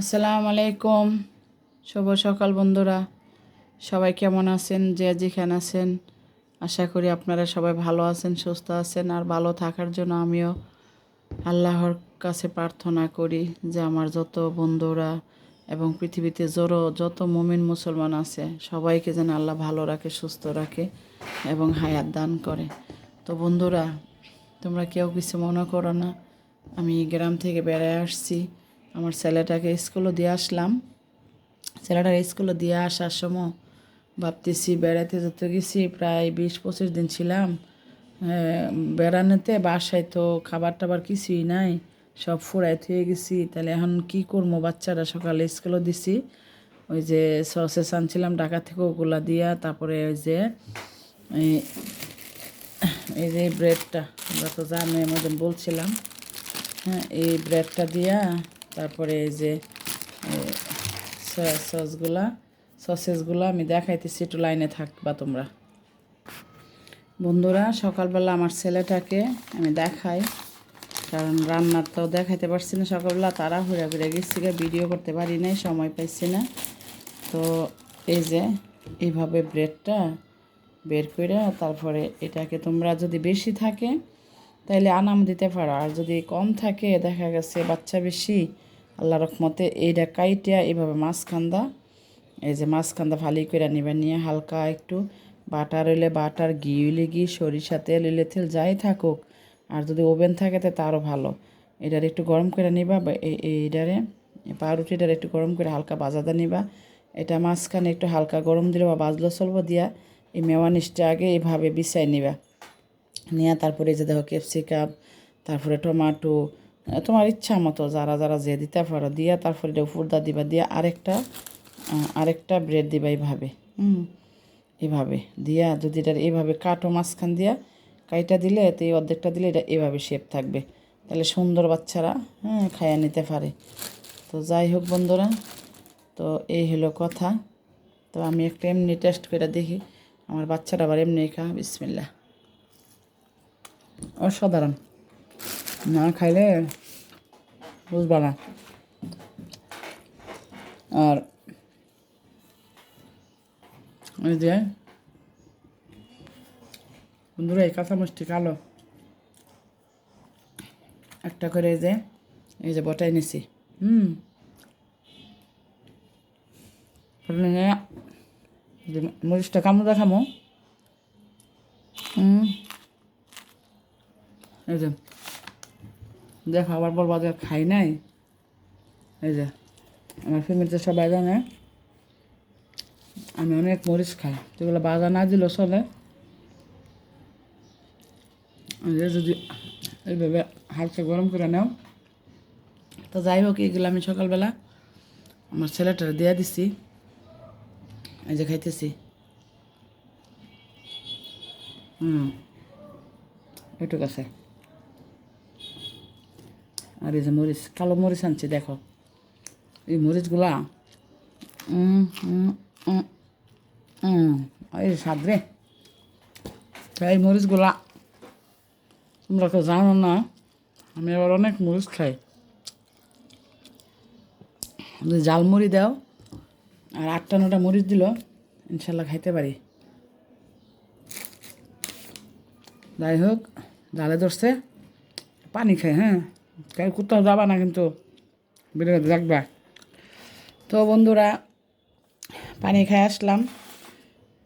আসসালামু আলাইকুম। শুভ সকাল বন্ধুরা। সবাই কেমন আছেন? যে যেখানে আছেন। আশা করি আপনারা সবাই ভালো আছেন, সুস্থ আছেন আর ভালো থাকার জন্য আমিও আল্লাহর কাছে প্রার্থনা করি যে আমার যত বন্ধুরা এবং পৃথিবীতে জড়ো যত মুমিন মুসলমান আছে, সবাইকে যেন আল্লাহ ভালো রাখে, সুস্থ রাখে এবং হায়াত দান করে। তো বন্ধুরা, তোমরা কেউ কিছু মনে করো না। আমি গ্রাম থেকে বেড়ায় আসছি। আমার ছেলেটাকে স্কুলে দিয়ে আসলাম। ছেলেটাকে স্কুলে দিয়ে আসার সময় ভাবতেছি বেড়াতে যেতে গেছি, প্রায় বিশ পঁচিশ দিন ছিলাম। বেড়ানোতে বাসায় তো খাবার টাবার কিছুই নাই, সব ফুরাই থুয়ে গেছি। তাহলে এখন কি করব? বাচ্চারা সকালে স্কুলে দিছি। ওই যে সসেস আনছিলাম ঢাকা থেকে ওগুলা দিয়া, তারপরে ওই যে এই- যে ব্রেডটা আমরা তো জানো মতন বলছিলাম হ্যাঁ এই ব্রেডটা দিয়া তারপরে এই যে সয়া সসগুলা, সসেসগুলো আমি দেখাইতেছি, একটু লাইনে থাকবা তোমরা। বন্ধুরা, সকালবেলা আমার ছেলেটাকে আমি দেখাই, কারণ রান্নার তো দেখাইতে পারছি না। সকালবেলা তারা ঘুরে ঘুরে গেছি ভিডিও করতে পারি নাই, সময় পাইছি না। তো এই যে, এইভাবে ব্রেডটা বের করে তারপরে এটাকে তোমরা যদি বেশি থাকে, তাইলে আনাম দিতে পারো। আর যদি কম থাকে, দেখা গেছে বাচ্চা বেশি আল্লাহ রহমতে এইটা কাইটিয়া এইভাবে মাছখান্দা এই যে মাছখান্দা ফালি করে নিবে নিয়ে হালকা একটু বাটার হইলে বাটার, ঘি হইলে ঘি, সরিষা তেল হইলে তেল, যাই থাকুক। আর যদি ওভেন থাকে তো তারও ভালো। এটার একটু গরম করে নিবা এইটারে এই পাউরুটিটার একটু গরম করে হালকা বাজাদা নিবা। এটা মাঝখানে একটু হালকা গরম দিলে বা বাজলো চলবো দিয়া এই মেওয়ানিসটা আগে এইভাবে বিছাই নিবা। নিয়ে তারপরে যে দেখো ক্যাপসিকাম, তারপরে টমাটো তোমার ইচ্ছা মতো যারা যারা যে দিতে পারো, দিয়া তারপরে এটা ফুরদা দিবা, দিয়া আরেকটা আরেকটা ব্রেড দিবা এইভাবে। হুম এভাবে দিয়া যদি এটা এইভাবে কাটো মাঝখান দিয়া, কাইটা দিলে, তো এই অর্ধেকটা দিলে এটা এভাবে শেপ থাকবে। তাহলে সুন্দর বাচ্চারা হ্যাঁ খাইয়া নিতে পারে। তো যাই হোক বন্ধুরা, তো এই হলো কথা। তো আমি একটা এমনি টেস্ট করে দেখি, আমার বাচ্চারা আবার এমনি খা বিসমিল্লা অসাধারণ। না খাইলে বুঝবা না। আর ওই যে, বন্ধুরা, এই কাঁচা মিষ্টি কালো। একটা করে যে, এই যে বটাই নিছি। হুম। মরিচটা কামড় দেখামো। হুম। এই যে। দেখো, আবার বলবা যে খাই নাই। এই যে, আমার ফ্যামিলিতে সবাই জানে, আমি অনেক মরিচ খাই। যেগুলো বাজা না দিলেও চলে। যে যদি এইভাবে হালকা গরম করে নাও, তো যাই হোক, এইগুলো আমি সকালবেলা আমার ছেলেটা দিয়ে দিছি। এই যে খাইতেছি। হুম এটুক আছে। আর এই যে মরিচ, কালো মরিচ আনছি, দেখো। এই মরিচগুলা এই স্বাদ রে। এই মরিচগুলা, তোমরা তো জানো না, আমি আবার অনেক মরিচ খাই। যদি জাল মুড়ি দাও, আর আটটা নটা মরিচ দিল, ইনশাল্লাহ খাইতে পারি। যাই হোক জালে ধরছে, পানি খাই হ্যাঁ। কাল কোথাও যাবা না কিন্তু বিরত রাখবা তো বন্ধুরা, পানি খাই আসলাম।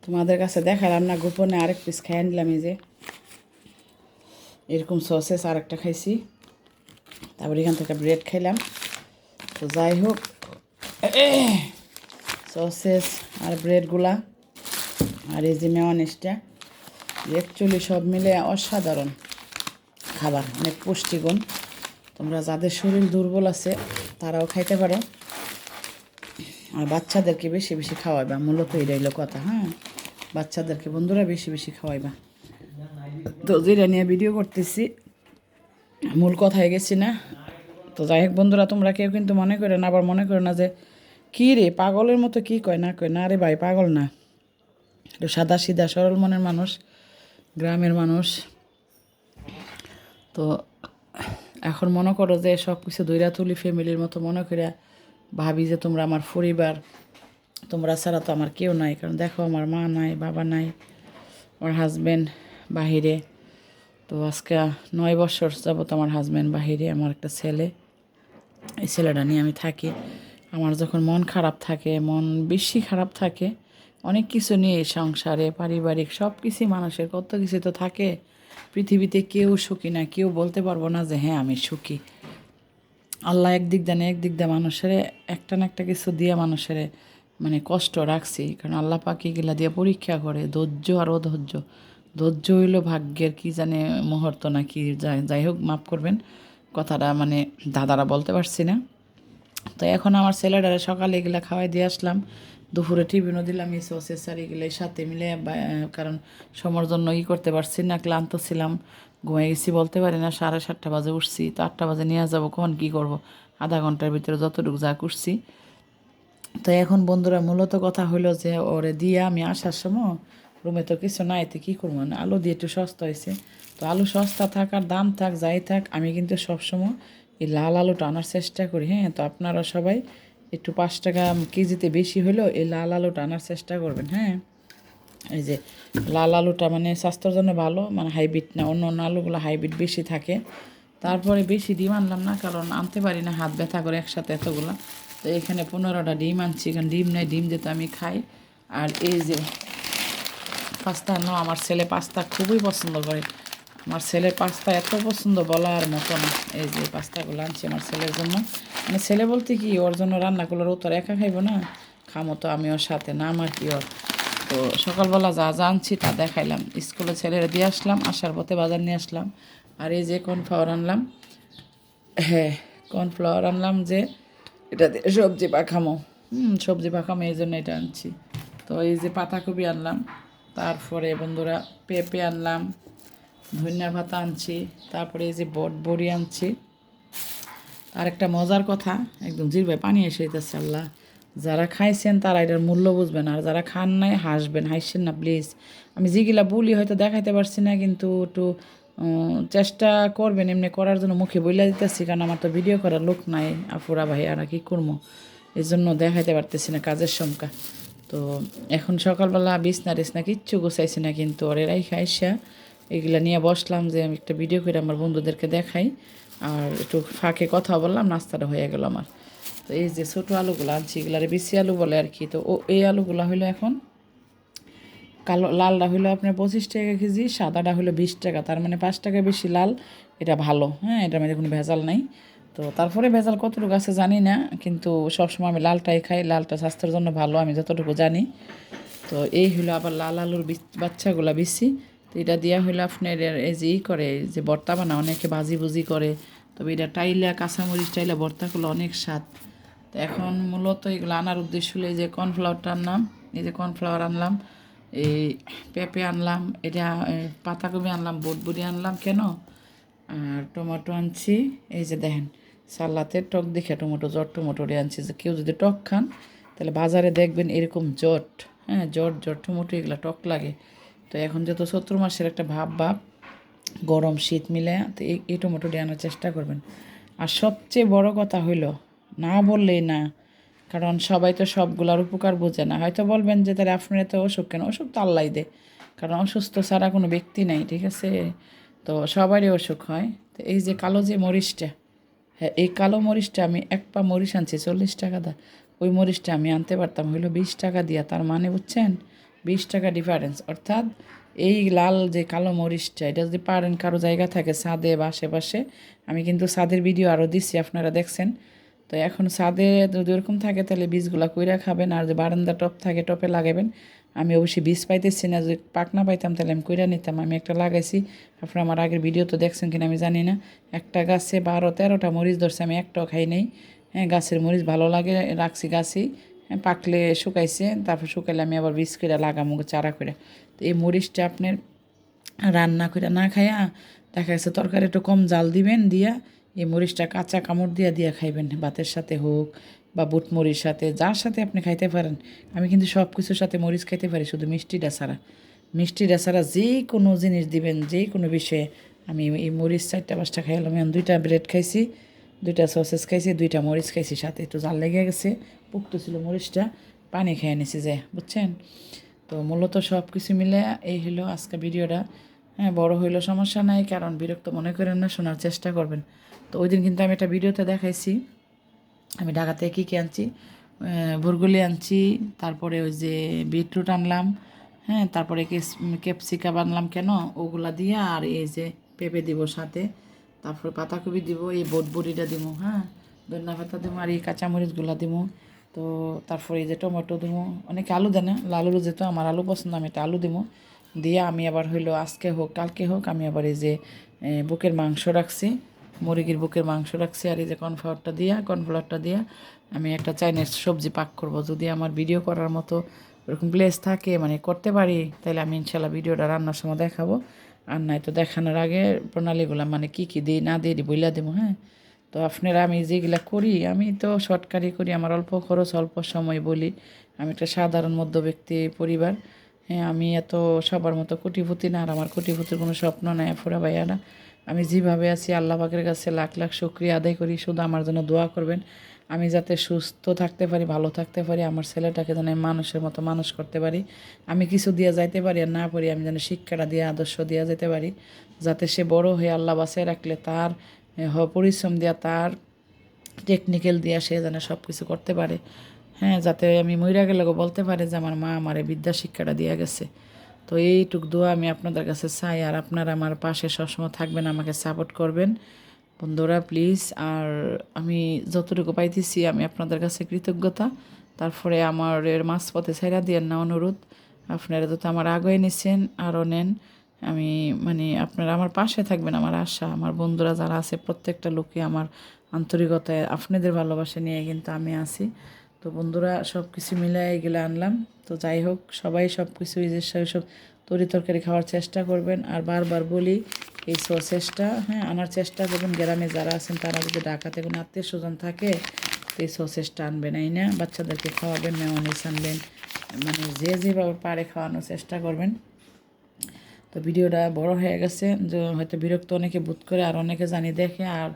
তোমাদের কাছে দেখালাম না, গোপনে আরেক পিস খাই নিলাম এই যে। এরকম সসেস আরেকটা খাইছি। তারপর এখান থেকে ব্রেড খাইলাম। তো যাই হোক সসেস আর ব্রেডগুলা আর এই যে মেওয়ানিসটা অ্যাকচুয়ালি সব মিলে অসাধারণ খাবার, অনেক পুষ্টিগুণ। তোমরা যাদের শরীর দুর্বল আছে, তারাও খাইতে পারো। আর বাচ্চাদেরকে বেশি বেশি খাওয়াইবা, মূলত এটা হইল কথা হ্যাঁ? বাচ্চাদেরকে বন্ধুরা বেশি বেশি খাওয়াইবা। তো যেটা নিয়ে ভিডিও করতেছি, মূল কথায় গেছি না? তো যাই হোক বন্ধুরা, তোমরা কেউ কিন্তু মনে করে না, আবার মনে করে না যে, কী রে, পাগলের মতো কি কয় না কয়? না রে ভাই, পাগল না। একটু সাদা সিধা সরল মনের মানুষ, গ্রামের মানুষ। তো এখন মনে করো যে সব কিছু দৈরা তুলি ফ্যামিলির মতো, মনে করে ভাবি যে তোমরা আমার পরিবার, তোমরা ছাড়া তো আমার কেউ নাই। কারণ দেখো আমার মা নাই, বাবা নাই আমার হাজব্যান্ড বাহিরে। তো আজকে নয় বছর যাবত আমার হাজব্যান্ড বাহিরে, আমার একটা ছেলে। এই ছেলেটা নিয়ে আমি থাকি। আমার যখন মন খারাপ থাকে, মন বেশি খারাপ থাকে, অনেক কিছু নিয়ে সংসারে, পারিবারিক সব কিছুই মানুষের, কত কিছু তো থাকে। পৃথিবীতে কেউ সুখী না, কেউ বলতে পারব না যে হ্যাঁ আমি সুখী। আল্লাহ একদিক দেন একদিক দিয়ে মানুষের একটা না একটা কিছু দিয়ে মানুষের মানে কষ্ট রাখছি। কারণ আল্লাহ পাকি গিলা দিয়ে পরীক্ষা করে, ধৈর্য আর অধৈর্য। ধৈর্য হইল ভাগ্যের কি জানে মুহূর্ত না কি যাই হোক, মাফ করবেন। কথাটা মানে দাদারা বলতে পারছি না। তো এখন আমার ছেলেটারে সকালে এগুলা খাওয়াই দিয়ে আসলাম। দুপুরে টিফিনও দিলাম, এই সসেস আর এগুলো সাথে মিলে কারণ সময়ের জন্য ই করতে পারছি না, ক্লান্ত ছিলাম ঘুমিয়ে গেছি বলতে পারি না, সাড়ে সাতটা বাজে উঠছি, তো আটটা বাজে নিয়ে যাব, কখন কী করব? আধা ঘণ্টার ভিতরে যতটুকু যা করছি। তো এখন বন্ধুরা মূলত কথা হইল যে, ওরে দিয়ে আমি আসার সময় রুমে তো কিছু নাই, তো কী করব? না আলু দিয়ে একটু সস্তা হয়েছে তো আলু সস্তা থাক আর দাম থাক, যাই থাক, আমি কিন্তু সবসময় এই লাল আলুটা আনার চেষ্টা করি হ্যাঁ? তো আপনারা সবাই একটু পাঁচ টাকা কেজিতে বেশি হলেও এই লাল আলুটা আনার চেষ্টা করবেন হ্যাঁ? এই যে লাল আলুটা মানে স্বাস্থ্যের জন্য ভালো মানে হাইব্রিড না, অন্য অন্য আলুগুলো হাইব্রিড বেশি থাকে। তারপরে বেশি ডিম আনলাম না, কারণ আনতে পারি না, হাত ব্যথা করে একসাথে এতগুলো। তো এখানে পনেরোটা ডিম আনছি, কারণ ডিম নেই, ডিম যেতে আমি খাই। আর এই যে পাস্তা আনলাম আমার ছেলে পাস্তা খুবই পছন্দ করে। আমার ছেলের পাস্তা এত পছন্দ বলার মতো না, এই যে পাস্তাগুলো আনছি আমার ছেলের জন্য। মানে ছেলে বলতে কি, ওর জন্য রান্না করলে ও তো একা খাইবো না। খামো তো আমি ওর সাথে, না আমার কি ওর। তো সকালবেলা যা যা আনছি তা দেখাইলাম। স্কুলে ছেলেরা দিয়ে আসলাম, আসার পথে বাজার নিয়ে আসলাম। আর এই যে কর্নফ্লাওয়ার আনলাম। হ্যাঁ কর্নফ্লাওয়ার আনলাম যে, এটা দিয়ে সবজি পাখামো হুম, সবজি পাখামো এই জন্য এটা আনছি। তো এই যে পাতাকপি আনলাম। তারপরে বন্ধুরা, পেঁপে আনলাম। ধনিয়া ভাতা আনছি। তারপরে এই যে বট বড়ি আনছি। আর একটা মজার কথা, একদম জিরবে পানি এসে যেতেছে আল্লাহ। যারা খাইছেন তারা এটার মূল্য বুঝবেন, আর যারা খান নাই হাসবেন, হাসছেন না প্লিজ আমি যেগুলা বলি হয়তো দেখাইতে পারছি না, কিন্তু একটু চেষ্টা করবেন এমনি করার জন্য মুখে বইলা দিতেছি, কারণ আমার তো ভিডিও করার লোক নাই, আফুরা ভাই, আর কি করব এই জন্য দেখাইতে পারতেছি না কাজের সংখ্যা। তো এখন সকালবেলা বিছনা টিছনা কিচ্ছু গোছাইছি না, কিন্তু ওর এরাই খাইসা এগুলা নিয়ে বসলাম যে আমি একটা ভিডিও করে আমার বন্ধুদেরকে দেখাই। আর একটু ফাঁকে কথা বললাম, নাস্তাটা হয়ে গেল আমার। তো এই যে ছোটো আলুগুলো আনছি এগুলারে বেশি আলু বলে আর কি। তো ও, এই আলুগুলো হইল এখন কালো, লালটা হইল আপনার পঁচিশ টাকা কেজি, সাদাটা হলো বিশ টাকা। তার মানে পাঁচ টাকা বেশি লাল, এটা ভালো। হ্যাঁ এটার মধ্যে কোনো ভেজাল নাই। তো তারপরে ভেজাল কতটুকু আছে জানি না, কিন্তু সবসময় আমি লালটাই খাই, লালটা স্বাস্থ্যের জন্য ভালো, আমি যতটুকু জানি। তো এই হলো আবার লাল আলুর বীজ- বাচ্চাগুলা বেশি। তো এটা দেওয়া হইল আপনার এই যে ই করে যে ভর্তা বানা, অনেকে ভাজি ভুজি করে। তবে এটা টাইলা, কাঁচামরিচ টাইলা ভর্তাগুলো অনেক স্বাদ। তো এখন মূলত এগুলো আনার উদ্দেশ্য হলো এই যে কর্নফ্লাওয়ারটা আনলাম, এই যে কর্নফ্লাওয়ার আনলাম, এই পেঁপে আনলাম, এটা পাতাকপি আনলাম, বটবুড়ি আনলাম কেন? আর টমেটো আনছি, এই যে দেখেন, সালাতে টক দেখে টমেটো জট টমেটোরে আনছি, যে কেউ যদি টক খান, তাহলে বাজারে দেখবেন এরকম জট হ্যাঁ জট জট টমেটো এগুলো টক লাগে। তো এখন যেহেতু চৈত্র মাসের একটা ভাব ভাব গরম শীত মিলে তো এই টমেটোটি আনার চেষ্টা করবেন। আর সবচেয়ে বড় কথা হইল, না বললেই না, কারণ সবাই তো সবগুলার উপকার বোঝে না। হয়তো বলবেন যে, তাহলে আপনারা তো অসুখ কেন? অসুখ তো আল্লাহ দে। কারণ অসুস্থ ছাড়া কোনো ব্যক্তি নাই, ঠিক আছে? তো সবারই অসুখ হয়। তো এই যে কালো যে মরিচটা হ্যাঁ এই কালো মরিচটা আমি এক পা মরিচ আনছি, চল্লিশ টাকা দা। ওই মরিচটা আমি আনতে পারতাম, হইল বিশ টাকা দিয়া। তার মানে বুঝছেন? বিশ টাকা ডিফারেন্স অর্থাৎ এই লাল যে কালো মরিচটা, এটা যদি পারেন কারও জায়গা থাকে ছাদে বা আশেপাশে, আমি কিন্তু ছাদের ভিডিও আরও দিচ্ছি, আপনারা দেখছেন। তো এখন ছাদে যদি ওরকম থাকে, তাহলে বীজগুলা কইরা খাবেন, আর যে বারান্দা টপ থাকে, টপে লাগাবেন। আমি অবশ্যই বীজ পাইতেছি না, যদি পাকনা পাইতাম, তাহলে আমি কইরা নিতাম। আমি একটা লাগাইছি, আপনারা আমার আগের ভিডিও তো দেখছেন কিনা আমি জানি না। একটা গাছে বারো তেরোটা মরিচ ধরছে, আমি একটাও খাই নাই। হ্যাঁ গাছের মরিচ ভালো লাগে, রাখছি গাছই। পাকলে শুকাইছে, তারপর শুকাইলে আমি আবার বীজ করে লাগামো চারা করে তো এই মরিচটা আপনার রান্না করে না খাইয়া, দেখা যাচ্ছে তরকারি একটু কম জাল দিবেন দিয়া, এই মরিচটা কাঁচা কামড় দিয়া দিয়া খাইবেন, ভাতের সাথে হোক বা বুট মরিচ সাথে, যার সাথে আপনি খাইতে পারেন। আমি কিন্তু সব কিছুর সাথে মরিচ খাইতে পারি, শুধু মিষ্টিটা ছাড়া। মিষ্টিটা ছাড়া যে কোনো জিনিস দিবেন, যে কোনো বিষয়ে। আমি এই মরিচ চারটা পাঁচটা খাইলাম আমি দুইটা ব্রেড খাইছি। দুইটা সসেস খাইছি, দুইটা মরিচ খাইছি, সাথে একটু জাল লেগে গেছে। পুক্ত ছিল মরিচটা, পানি খেয়ে নিছি যে, বুঝছেন? তো মূলত সব কিছু মিলে এই হলো আজকে ভিডিওটা। হ্যাঁ বড় হইল সমস্যা নাই, কারণ বিরক্ত মনে করেন না, শোনার চেষ্টা করবেন। তো ওই দিন কিন্তু আমি একটা ভিডিওতে দেখাইছি, আমি ঢাকা থেকে কী কী আনছি? বুরগুলি আনছি, তারপরে ওই যে বিটরুট আনলাম হ্যাঁ তারপরে ক্যাপসিকাম আনলাম কেন? ওগুলা দিয়ে আর এই যে পেঁপে দিব সাথে। তারপরে পাতাকপি দিব, এই বটবড়িটা দিব হ্যাঁ? ধনিয়া পাতা দিব আর এই কাঁচামরিচগুলা দিব। তো তারপরে এই যে টমেটো দিব, অনেকে আলু দেয় না লালুর যেহেতু আমার আলু পছন্দ, আমি এটা আলু দিব। দিয়ে আমি আবার হইল আজকে হোক, কালকে হোক, আমি আবার এই যে বুকের মাংস রাখছি, মুরগির বুকের মাংস রাখছি আর এই যে কর্নফ্লাওয়ারটা দিয়া কর্নফ্লাওয়ারটা দিয়া আমি একটা চাইনিজ সবজি পাক করব। যদি আমার ভিডিও করার মতো ওরকম প্লেস থাকে মানে করতে পারি তাহলে আমি ইনশাল্লাহ ভিডিওটা রান্নার সময় দেখাবো। আর নাই তো দেখানোর আগে প্রণালীগুলো মানে কি কি দিই, না দিই, বইলা দেবো হ্যাঁ? তো আপনারা আমি যেগুলা করি, আমি তো শর্টকারি করি, আমার অল্প খরচ, অল্প সময় বলি। আমি একটা সাধারণ মধ্যব্যক্তি পরিবার হ্যাঁ? আমি এত সবার মতো কোটিপতি না, আর আমার কোটিপতির কোনো স্বপ্ন নাই, ফোরা ভাইয়ারা। আমি যেভাবে আছি, আল্লাহ পাকের কাছে লাখ লাখ শুক্রিয়া আদায় করি, শুধু আমার জন্য দোয়া করবেন। আমি যাতে সুস্থ থাকতে পারি, ভালো থাকতে পারি, আমার ছেলেটাকে যেন মানুষের মতো মানুষ করতে পারি, আমি কিছু দিয়ে যাইতে পারি আর না পারি, আমি যেন শিক্ষাটা দিয়ে, আদর্শ দিয়ে যেতে পারি, যাতে সে বড় হয়ে আল্লাহ বাসায় রাখলে তার পরিশ্রম দেওয়া তার টেকনিক্যাল দিয়া সে যেন সব কিছু করতে পারে। হ্যাঁ যাতে আমি মইরা গেলে বলতে পারে যে আমার মা আমারে বিদ্যা শিক্ষাটা দিয়ে গেছে। তো এইটুক দোয়া আমি আপনাদের কাছে চাই আর আপনারা আমার পাশে সবসময় থাকবেন, আমাকে সাপোর্ট করবেন। বন্ধুরা প্লিজ আর আমি যতটুকু পাইতেছি, আমি আপনাদের কাছে কৃতজ্ঞতা। তারপরে আমার এর মাঝপথে ছেড়া দিয়েন না অনুরোধ। আপনারা যত আমার আগে নিচ্ছেন আরও নেন। আমি মানে আপনারা আমার পাশে থাকবেন, আমার আশা। আমার বন্ধুরা যারা আছে, প্রত্যেকটা লোকই আমার আন্তরিকতায় আপনাদের ভালোবাসা নিয়ে কিন্তু আমি আছি। তো বন্ধুরা সব কিছু মিলাই এগুলো আনলাম। তো যাই হোক, সবাই সব কিছু সব তরি তরকারি খাওয়ার চেষ্টা করবেন। আর বারবার বলি এই সসেসটা হ্যাঁ আনার চেষ্টা করবেন। গ্রামে যারা আছেন, তারা যদি ঢাকাতে কোনো আত্মীয় স্বজন থাকে, তো এই সসেসটা আনবেন, এই না? বাচ্চাদেরকে খাওয়াবেন মেয়নিস আনবেন মানে যে যেভাবে পারে খাওয়ানোর চেষ্টা করবেন। তো ভিডিওটা বড় হয়ে গেছে, যে হয়তো বিরক্ত অনেকে বোধ করে, আর অনেকে জানি দেখে, আর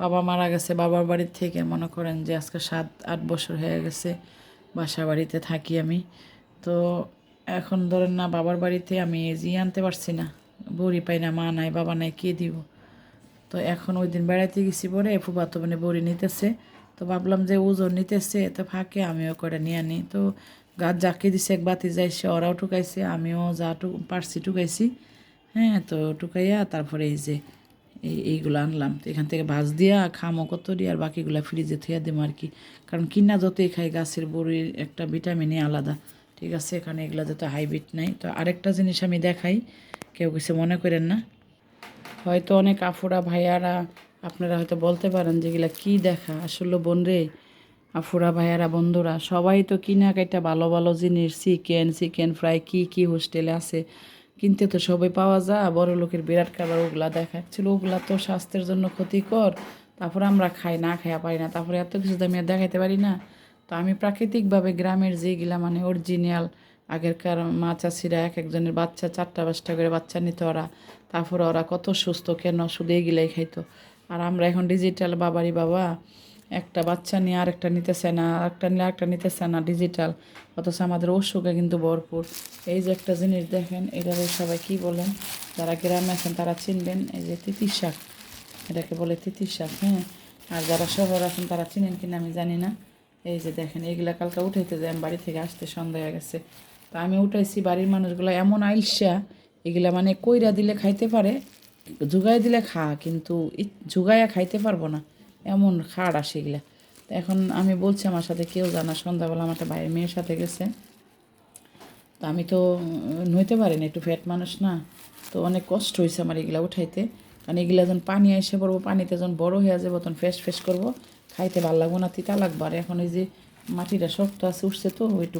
বাবা মারা গেছে, বাবার বাড়ির থেকে মনে করেন যে আজকে সাত, আট বছর হয়ে গেছে, বাসা বাড়িতে থাকি আমি। তো এখন ধরেন না, বাবার বাড়িতে আমি জি আনতে পারছি না। বড়ি পাই না, মা নাই, বাবা নাই, কে দিব? তো এখন ওই দিন বেড়াইতে গেছি পরে, ফুফাতো মানে বড়ি নিতেছে। তো ভাবলাম যে ওজন নিতেছে, তো ফাঁকে আমিও করে নিয়ে আনি। তো গাছ যাকে দিছে এক বাতি যাইছে, ওরাও টুকাইছে আমিও যা টুক পারছি টুকাইছি হ্যাঁ তো টুকাইয়া তারপরে এই যে, এই এইগুলো আনলাম। তো এখান থেকে ভাজ দিয়া খামো কত দিয়ে, আর বাকিগুলো ফ্রিজে থুয়া দেবো আর কি। কারণ কিনা যতই খাই, গাছের বড়ির একটা ভিটামিনই আলাদা। ঠিক আছে, এখানে এগুলো যত হাইব্রিড নাই। তো আরেকটা জিনিস আমি দেখাই, কেউ কিছু মনে করেন না। হয়তো অনেক আফুরা ভাইয়ারা আপনারা হয়তো বলতে পারেন যেগুলা কি দেখা? আসলে বোন রে আফুরা ভাইয়ারা, বন্ধুরা, সবাই তো কিনা কাইটা ভালো ভালো জিনিস, চিকেন চিকেন ফ্রাই, কি কি হোস্টেলে আছে। কিনতে তো সবাই পাওয়া যায়, বড় লোকের বিরাট খাবার ওগুলা দেখাচ্ছিল ওগুলা তো স্বাস্থ্যের জন্য ক্ষতিকর, তারপরে আমরা খাই, না খাইয়া পারি না। তারপরে এত কিছু তো আর দেখাইতে পারি না। তো আমি প্রাকৃতিকভাবে গ্রামের যেগুলা মানে অরিজিনাল আগেরকার মা চাষিরা এক একজনের বাচ্চা, চারটা পাঁচটা করে বাচ্চা নিত ওরা। তারপরে ওরা কত সুস্থ, কেন শুধু এগুলাই খাইতো। আর আমরা এখন ডিজিটাল বাবারই বাবা, একটা বাচ্চা নিয়ে আরেকটা নিতেছে না, আরেকটা নিলে আরেকটা নিতেছে না ডিজিটাল অথচ আমাদের অসুখে কিন্তু ভরপুর। এই যে একটা জিনিস দেখেন এটাকে সবাই কি বলেন? যারা গ্রামে আছেন তারা চিনবেন, এই যে তিতির শাক। এটাকে বলে তিতির শাক হ্যাঁ? আর যারা শহর আছেন তারা চিনেন কিনা আমি জানি না। এই যে দেখেন, এইগুলা কালকে উঠাইতে যাই বাড়ি থেকে আসতে সন্ধ্যা হয়ে গেছে। তো আমি উঠাইছি, বাড়ির মানুষগুলো এমন আইলসা এগুলা মানে কইরা দিলে খাইতে পারে জুগাই দিলে খা, কিন্তু জুগাইয়া খাইতে পারব না। এমন খাড় আসে এগুলা। তো এখন আমি বলছি আমার সাথে, কেউ জানা, সন্ধ্যাবেলা আমার একটা ভাইয়ের মেয়ের সাথে গেছে। তো আমি তো নইতে পারিনি একটু ফ্যাট মানুষ না। তো অনেক কষ্ট হয়েছে আমার এগুলা উঠাইতে। কারণ এগুলা যখন পানি এসে পড়ব, পানিতে যখন বড় হয়ে যাব, তখন ফেস ফেস করব। খাইতে ভালো লাগবো না, তিতা লাগবে। আর এখন এই যে মাটিটা শক্ত আছে, উঠছে তো একটু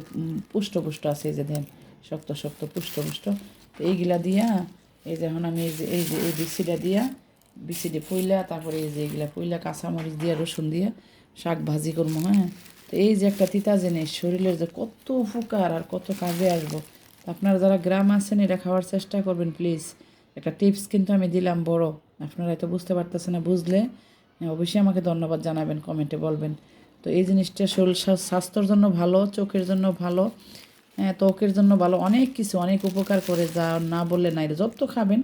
পুষ্ট পুষ্ট আছে, এই যে দেন, শক্ত শক্ত, পুষ্ট পুষ্ট। তো এইগুলা দিয়া, এই যে এখন আমি এই যে এই যে, এই বিচিটা দিয়া বিচিটি পইলা, তারপরে এই যে এইগুলা পইলা, কাঁচামরিচ দিয়া, রসুন দিয়া, শাক ভাজি করব হ্যাঁ? তো এই যে একটা তিতা জিনিস শরীরের যে কত উপকার আর কত কাজে আসব। আপনারা যারা গ্রাম আছেন, এটা খাওয়ার চেষ্টা করবেন, প্লিজ। একটা টিপস কিন্তু আমি দিলাম বড়। আপনারা হয়তো বুঝতে পারতেছে না, বুঝলে? অবশ্যই আমাকে ধন্যবাদ জানাবেন, কমেন্টে বলবেন। তো এই জিনিসটা শরীর স্বাস্থ্যর জন্য ভালো, চোখের জন্য ভালো হ্যাঁ ত্বকের জন্য ভালো, অনেক কিছু, অনেক উপকার করে যা না বললে নাই যত খাবেন,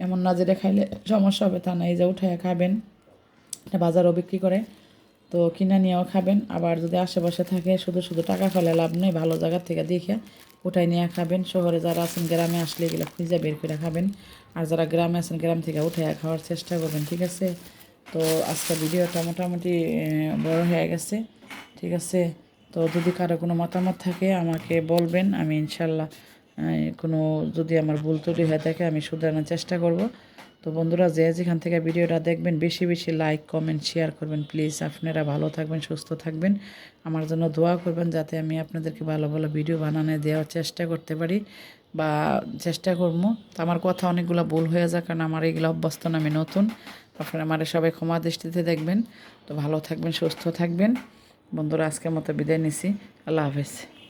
এমন না যেটা খাইলে সমস্যা হবে, তা না, এই যে উঠায় খাবেন, এটা বাজারও বিক্রি করে, তো কিনা নিয়েও খাবেন, আবার যদি আশেপাশে থাকে, শুধু শুধু টাকা ফেলে লাভ নেই, ভালো জায়গার থেকে দেখে ওটাই নিয়ে খাবেন, শহরে যারা আছেন, গ্রামে আসলে এগুলো খুঁজে বের করে খাবেন, আর যারা গ্রামে আছেন, গ্রাম থেকে উঠে খাওয়ার চেষ্টা করবেন, ঠিক আছে? তো আজকে ভিডিওটা মোটামুটি বড় হয়ে গেছে। ঠিক আছে? তো যদি কারও কোনো মতামত থাকে, আমাকে বলবেন। আমি ইনশাল্লাহ কোনো, যদি আমার ভুল ত্রুটি হয়ে থাকে, আমি শুধরানোর চেষ্টা করব। তো বন্ধুরা, যে যেখান থেকে ভিডিওটা দেখবেন, বেশি বেশি লাইক, কমেন্ট, শেয়ার করবেন। প্লিজ, আপনারা ভালো থাকবেন, সুস্থ থাকবেন। আমার জন্য দোয়া করবেন, যাতে আমি আপনাদেরকে ভালো ভালো ভিডিও বানানো দেওয়ার চেষ্টা করতে পারি বা চেষ্টা করব। তো আমার কথা অনেকগুলো ভুল হয়ে যায় কারণ আমার এইগুলো অভ্যস্ত আমি নতুন। আপনারা আমার সবাই ক্ষমা দৃষ্টিতে দেখবেন। তো ভালো থাকবেন, সুস্থ থাকবেন। বন্ধুরা, আজকের মতো বিদায় নিছি। আল্লাহ হাফেজ।